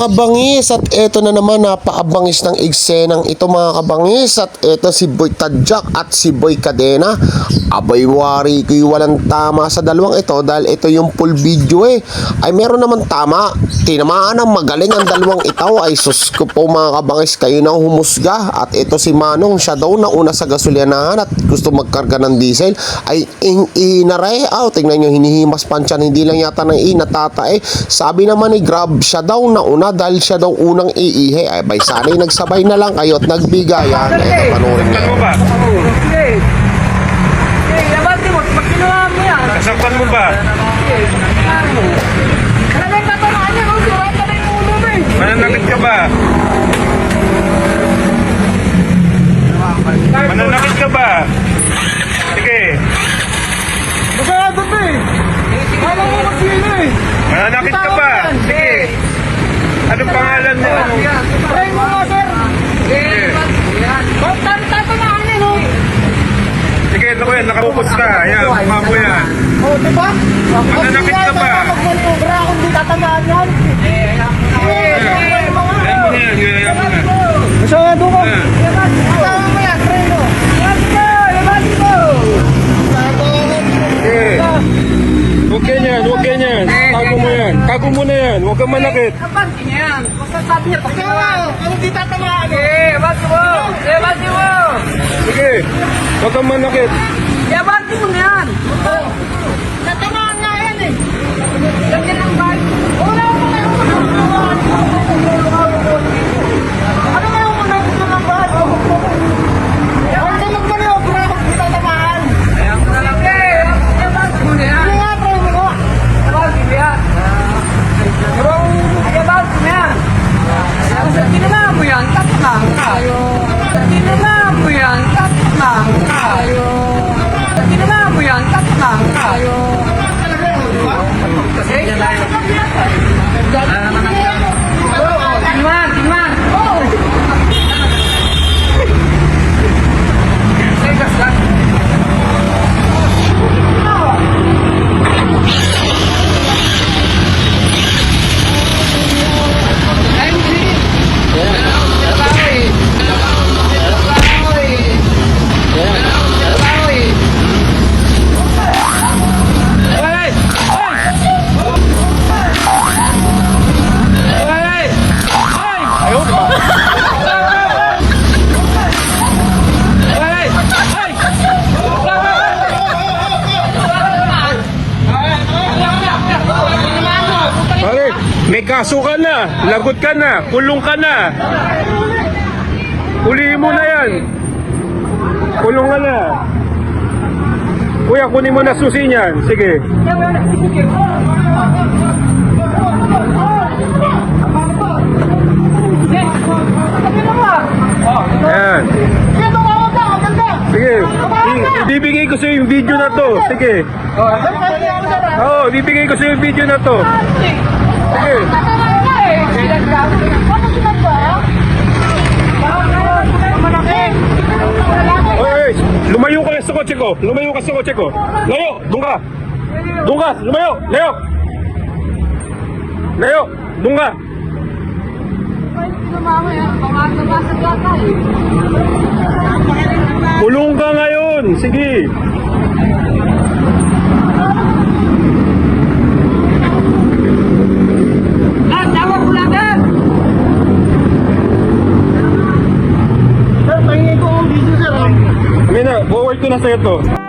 kabangis at eto na naman napaabangis ng eksenang ito mga kabangis. At eto si Boy Tadjak at si Boy Cadena. Abay wari ko'y walang tama sa dalawang ito dahil ito yung full video eh. Ay meron naman tama. Tinamaan ng magaling ang dalawang ito ay sus ko po mga kabangis. Kayo na humusga. At ito si Manong. Siya daw na una sa gasolinahan at gusto magkarga ng diesel. Ay ing inare aw tingnan nyo hinihimas pansyan hindi lang yata ng inatata eh. Sabi naman ni Grab siya daw na una dahil siya daw unang iihi. Ay bay sana'y nagsabay na lang kayo at nagbigayan. Eto panurin nyo yan. Nakapupos ka. Ayan, mukha mo yan. Oh, di ba? Mananakit ka ba? Magmanubra kung di tatanungan yan. Mo nga. Ayan mo na yan. Ayan mo na. Masyado ko. Ayan. Tama mo yan. Labati mo, labati mo. Sige. Huwag ganyan, huwag ganyan. Tago mo yan. Tago mo na yan. Huwag kang manakit. Labati niya yan. Basta sabi niya, ginawa. Kung di tatanungan. Sige, labati mo. Labati mo. Sige. Huwag kang manakit. Kaso ka na. Lagot ka na. Kulong ka na. Ulihin mo na yan. Kulong ka na. Kuya, kunin mo na susi niyan. Sige. Ayan. Sige. Ibibigay ko sa'yo yung video na to. Sige. Oo, oh, ibibigay ko sa'yo yung video na to. Lumayo ka sa kotse ko. Lumayo ka sa kotse ko. Layo, doon ka. Doon ka, lumayo. Layo. Layo, doon ka. Kulong ka ngayon. Sige. Ah, tawag ko lang yan! Amin na,